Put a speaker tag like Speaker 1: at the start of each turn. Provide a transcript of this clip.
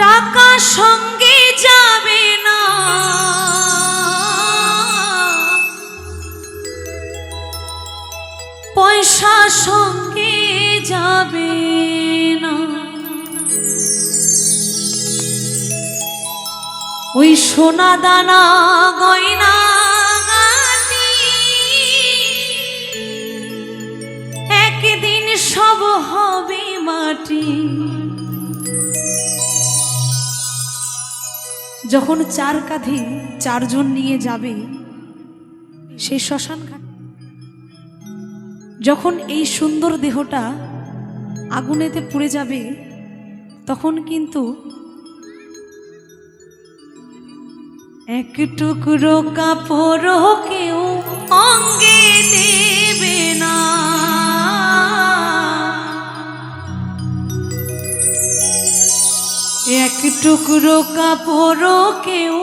Speaker 1: টাকা সঙ্গে যাবে না। পয়সা সঙ্গে যাবে না। ওই সোনা দানা, গয়না একদিন সব হবে মাটি। যখন চার কাঁধে চারজন নিয়ে যাবে সেই শ্মশান ঘাট। যখন এই সুন্দর দেহটা আগুনেতে পুড়ে যাবে, তখন কিন্তু এক টুকরো কাপড় কেউ অঙ্গে টুকরো কাপড় কেউ